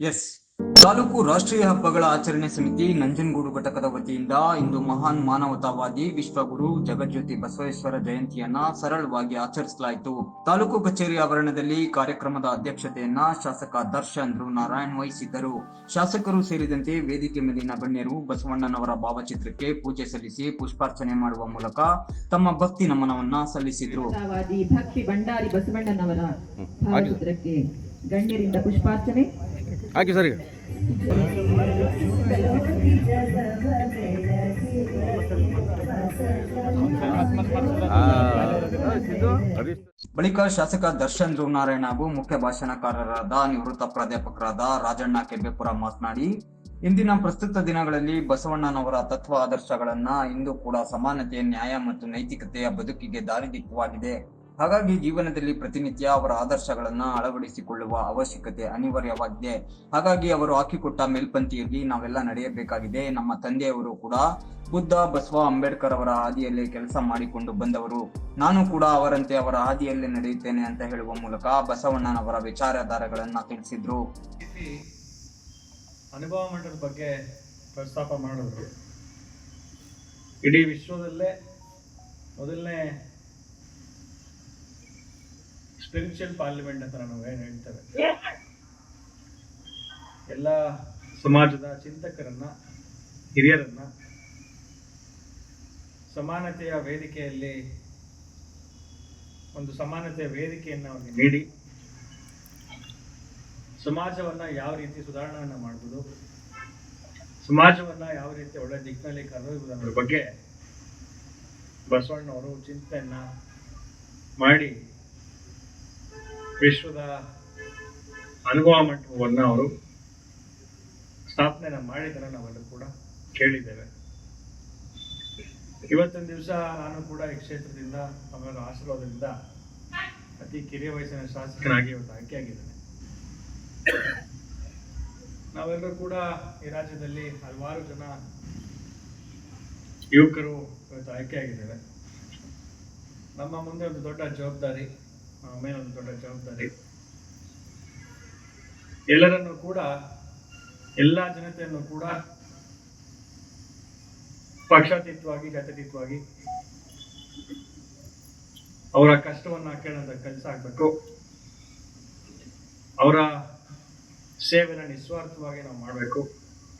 S. Taluk ರಾಷ್ಟ್ರೀಯ ಹಬ್ಬಗಳ ಆಚರಣೆ ಸಮಿತಿ ನಂಜನಗೂಡು ಘಟಕದ ವತಿಯಿಂದ ಇಂದು ಮಹಾನ್ ಮಾನವತಾವಾದಿ ವಿಶ್ವಗುರು ಜಗಜ್ಯೋತಿ ಬಸವೇಶ್ವರ ಜಯಂತಿಯನ್ನ ಸರಳವಾಗಿ ಆಚರಿಸಲಾಯಿತು. ತಾಲೂಕು ಕಚೇರಿ ಆವರಣದಲ್ಲಿ ಕಾರ್ಯಕ್ರಮದ ಅಧ್ಯಕ್ಷತೆಯನ್ನ ಶಾಸಕ ದರ್ಶನ್ ನಾರಾಯಣ್ ವಹಿಸಿದ್ದರು. ಶಾಸಕರು ಸೇರಿದಂತೆ ವೇದಿಕೆ ಮೇಲಿನ ಗಣ್ಯರು ಬಸವಣ್ಣನವರ ಭಾವಚಿತ್ರಕ್ಕೆ ಪೂಜೆ ಸಲ್ಲಿಸಿ ಪುಷ್ಪಾರ್ಚನೆ ಮಾಡುವ ಮೂಲಕ ತಮ್ಮ ಭಕ್ತಿ ನಮನವನ್ನ ಸಲ್ಲಿಸಿದ್ರು. ಮಾನವತಾವಾದಿ ಭಕ್ತಿ ಭಂಡಾರಿ ಬಸವಣ್ಣನವರ ಭಾವಚಿತ್ರಕ್ಕೆ ಗಣ್ಯರಿಂದ ಪುಷ್ಪಾರ್ಚನೆ. ಹಾಕಿ ಸರ್ ಬಳಿಕ ಶಾಸಕ ದರ್ಶನ್ ಧ್ರುವನಾರಾಯಣ ಹಾಗೂ ಮುಖ್ಯ ಭಾಷಣಕಾರರಾದ ನಿವೃತ್ತ ಪ್ರಾಧ್ಯಾಪಕರಾದ ರಾಜಣ್ಣ ಕೆಬ್ಬೆಪುರ ಮಾತನಾಡಿ, ಇಂದಿನ ಪ್ರಸ್ತುತ ದಿನಗಳಲ್ಲಿ ಬಸವಣ್ಣನವರ ತತ್ವ ಆದರ್ಶಗಳನ್ನ ಇಂದು ಕೂಡ ಸಮಾನತೆ, ನ್ಯಾಯ ಮತ್ತು ನೈತಿಕತೆಯ ಬದುಕಿಗೆ ದಾರಿದೀಪವಾಗಿದೆ ಹಾಗಾಗಿ ಜೀವನದಲ್ಲಿ ಪ್ರತಿನಿತ್ಯ ಅವರ ಆದರ್ಶಗಳನ್ನ ಅಳವಡಿಸಿಕೊಳ್ಳುವ ಅವಶ್ಯಕತೆ ಅನಿವಾರ್ಯವಾಗಿದೆ. ಹಾಗಾಗಿ ಅವರು ಹಾಕಿಕೊಟ್ಟ ಮೇಲ್ಪಂಥಿಯಲ್ಲಿ ನಾವೆಲ್ಲ ನಡೆಯಬೇಕಾಗಿದೆ. ನಮ್ಮ ತಂದೆಯವರು ಕೂಡ ಬುದ್ಧ, ಬಸವ, ಅಂಬೇಡ್ಕರ್ ಅವರ ಹಾದಿಯಲ್ಲಿ ಕೆಲಸ ಮಾಡಿಕೊಂಡು ಬಂದವರು. ನಾನು ಕೂಡ ಅವರಂತೆ ಅವರ ಹಾದಿಯಲ್ಲಿ ನಡೆಯುತ್ತೇನೆ ಅಂತ ಹೇಳುವ ಮೂಲಕ ಬಸವಣ್ಣನವರ ವಿಚಾರಧಾರೆಗಳನ್ನ ತಿಳಿಸಿದ್ರು. ಅನುಭವ ಮಟ್ಟದ ಬಗ್ಗೆ ಪ್ರಸ್ತಾಪ ಮಾಡಿದ್ರು. ಇಡೀ ವಿಶ್ವದಲ್ಲೇ ಮೊದಲನೇ ಸ್ಪಿರಿಚುವಲ್ ಪಾರ್ಲಿಮೆಂಟ್ ಅಂತ ನಾವು ಏನು ಹೇಳ್ತೇವೆ? ಎಲ್ಲ ಸಮಾಜದ ಚಿಂತಕರನ್ನ ಹಿರಿಯರನ್ನ ಸಮಾನತೆಯ ವೇದಿಕೆಯಲ್ಲಿ ಒಂದು ಸಮಾನತೆಯ ವೇದಿಕೆಯನ್ನು ಅವರಿಗೆ ನೀಡಿ ಸಮಾಜವನ್ನ ಯಾವ ರೀತಿ ಸುಧಾರಣೆಯನ್ನ ಮಾಡ್ಬೋದು ಸಮಾಜವನ್ನ ಯಾವ ರೀತಿ ಒಳ್ಳೆ ದಿಕ್ಕಿನಲ್ಲಿ ಕರೆದೊಯ್ಯುವುದರ ಬಗ್ಗೆ ಬಸವಣ್ಣವರು ಚಿಂತನೆಯನ್ನ ಮಾಡಿ ವಿಶ್ವದ ಅನುಭವ ಮಟ್ಟವನ್ನು ಅವರು ಸ್ಥಾಪನೆಯನ್ನು ಮಾಡಿದ್ದಾರೆ ನಾವೆಲ್ಲರೂ ಕೂಡ ಕೇಳಿದ್ದೇವೆ. ಇವತ್ತಿನ ದಿವಸ ನಾನು ಕೂಡ ಈ ಕ್ಷೇತ್ರದಿಂದ ಅವರ ಆಶೀರ್ವಾದದಿಂದ ಅತಿ ಕಿರಿಯ ವಯಸ್ಸಿನ ಶಾಸಕನಾಗಿ ಇವತ್ತು ಆಯ್ಕೆಯಾಗಿದ್ದೇನೆ. ನಾವೆಲ್ಲರೂ ಕೂಡ ಈ ರಾಜ್ಯದಲ್ಲಿ ಹಲವಾರು ಜನ ಯುವಕರು ಇವತ್ತು ಆಯ್ಕೆಯಾಗಿದ್ದೇವೆ. ನಮ್ಮ ಮುಂದೆ ಒಂದು ದೊಡ್ಡ ಜವಾಬ್ದಾರಿ ನಮ್ಮ ಮೇಲೆ ಒಂದು ದೊಡ್ಡ ಜವಾಬ್ದಾರಿ ಎಲ್ಲರನ್ನು ಕೂಡ, ಎಲ್ಲ ಜನತೆಯನ್ನು ಕೂಡ ಪಕ್ಷಾತೀತವಾಗಿ ಜಾತ್ಯತೀತವಾಗಿ ಅವರ ಕಷ್ಟವನ್ನ ಕೇಳೋದ ಕೆಲಸ ಆಗಬೇಕು. ಅವರ ಸೇವೆನ ನಿಸ್ವಾರ್ಥವಾಗಿ ನಾವು ಮಾಡಬೇಕು.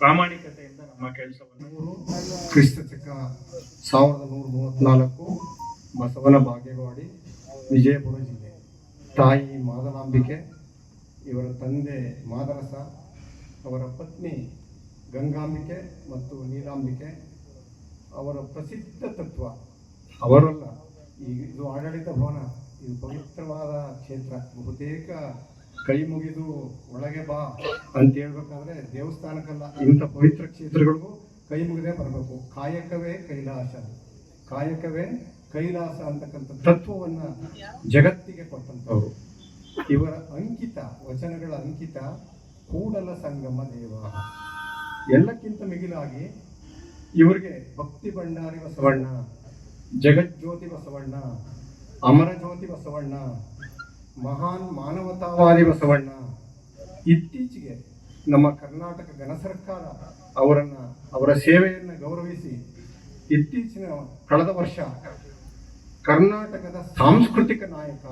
ಪ್ರಾಮಾಣಿಕತೆಯಿಂದ ನಮ್ಮ ಕೆಲಸವನ್ನು. ಕ್ರಿಸ್ತ ಚಕ್ಕ ಸಾವಿರದ ನೂರ ಮೂವತ್ನಾಲ್ಕು ಬಸವನ ಬಾಗೇವಾಡಿ ವಿಜಯಪುರ ತಾಯಿ ಮಾದಲಾಂಬಿಕೆ ಇವರ ತಂದೆ ಮಾದರಸ, ಅವರ ಪತ್ನಿ ಗಂಗಾಂಬಿಕೆ ಮತ್ತು ನೀಲಾಂಬಿಕೆ ಅವರ ಪ್ರಸಿದ್ಧ ತತ್ವ. ಅವರಲ್ಲ ಇದು ಆಡಳಿತ ಭವನ, ಇದು ಪವಿತ್ರವಾದ ಕ್ಷೇತ್ರ. ಬಹುತೇಕ ಕೈ ಮುಗಿದು ಒಳಗೆ ಬಾ ಅಂತ ಹೇಳ್ಬೇಕಾದ್ರೆ ದೇವಸ್ಥಾನಕ್ಕಲ್ಲ, ಇಂಥ ಪವಿತ್ರ ಕ್ಷೇತ್ರಗಳಿಗೂ ಕೈ ಮುಗಿದೇ ಬರಬೇಕು. ಕಾಯಕವೇ ಕೈಲಾಸ ಕಾಯಕವೇ ಕೈಲಾಸ ಅಂತಕ್ಕಂಥ ತತ್ವವನ್ನ ಜಗತ್ತಿಗೆ ಕೊಟ್ಟಂಥವ್ರು. ಇವರ ಅಂಕಿತ ವಚನಗಳ ಅಂಕಿತ ಕೂಡಲ ಸಂಗಮ ದೇವ. ಎಲ್ಲಕ್ಕಿಂತ ಮಿಗಿಲಾಗಿ ಇವರಿಗೆ ಭಕ್ತಿ ಭಂಡಾರಿ ಬಸವಣ್ಣ ಜಗಜ್ಯೋತಿ ಬಸವಣ್ಣ ಅಮರಜ್ಯೋತಿ ಬಸವಣ್ಣ ಮಹಾನ್ ಮಾನವತಾವಾದಿ ಬಸವಣ್ಣ. ಇತ್ತೀಚೆಗೆ ನಮ್ಮ ಕರ್ನಾಟಕ ಗಣ ಸರ್ಕಾರ ಅವರನ್ನು ಅವರ ಸೇವೆಯನ್ನು ಗೌರವಿಸಿ ಇತ್ತೀಚಿನ ಕಳೆದ ವರ್ಷ ಕರ್ನಾಟಕದ ಸಾಂಸ್ಕೃತಿಕ ನಾಯಕ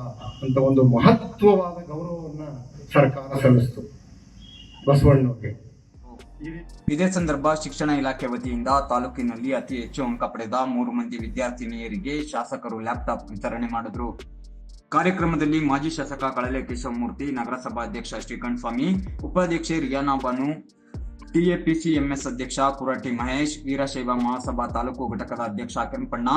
ಅಂತ ಒಂದು ಮಹತ್ವವಾದ ಗೌರವವನ್ನ ಸರ್ಕಾರ ಸಲ್ಲಿಸ್ತು. ರೀತಿ ಇದೇ ಸಂದರ್ಭ ಶಿಕ್ಷಣ ಇಲಾಖೆ ವತಿಯಿಂದ ತಾಲೂಕಿನಲ್ಲಿ ಅತಿ ಹೆಚ್ಚು ಅಂಕ ಪಡೆದ ಮೂರು ಮಂದಿ ವಿದ್ಯಾರ್ಥಿನಿಯರಿಗೆ ಶಾಸಕರು ಲ್ಯಾಪ್ಟಾಪ್ ವಿತರಣೆ ಮಾಡಿದ್ರು. ಕಾರ್ಯಕ್ರಮದಲ್ಲಿ ಮಾಜಿ ಶಾಸಕ ಕಳಲೆ ಕೇಶವಮೂರ್ತಿ ನಗರಸಭಾ ಅಧ್ಯಕ್ಷ ಶ್ರೀಕಂಠ ಸ್ವಾಮಿ ಉಪಾಧ್ಯಕ್ಷೆ ರಿಯಾನಾ ಬಾನು ಟಿಎಪಿಸಿ ಎಂಎಸ್ ಅಧ್ಯಕ್ಷ ಕುರಟಿ ಮಹೇಶ್, ವೀರಶೈವ ಮಹಾಸಭಾ ತಾಲೂಕು ಘಟಕದ ಅಧ್ಯಕ್ಷ ಕೆಂಪಣ್ಣ,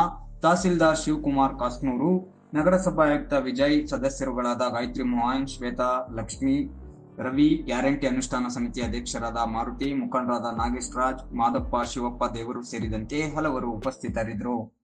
ತಹಸೀಲ್ದಾರ್ ಶಿವಕುಮಾರ್ ಕಾಸ್ನೂರು, ನಗರಸಭಾ ಆಯುಕ್ತ ವಿಜಯ್, ಸದಸ್ಯರುಗಳಾದ ಗಾಯತ್ರಿ ಮೋಹನ್, ಶ್ವೇತಾ, ಲಕ್ಷ್ಮಿ, ರವಿ, ಗ್ಯಾರಂಟಿ ಅನುಷ್ಠಾನ ಸಮಿತಿ ಅಧ್ಯಕ್ಷರಾದ ಮಾರುತಿ, ಮುಖಂಡರಾದ ನಾಗೇಶ್ ರಾಜ್, ಮಾದಪ್ಪ, ಶಿವಪ್ಪ, ದೇವರು ಸೇರಿದಂತೆ ಹಲವರು ಉಪಸ್ಥಿತರಿದ್ದರು.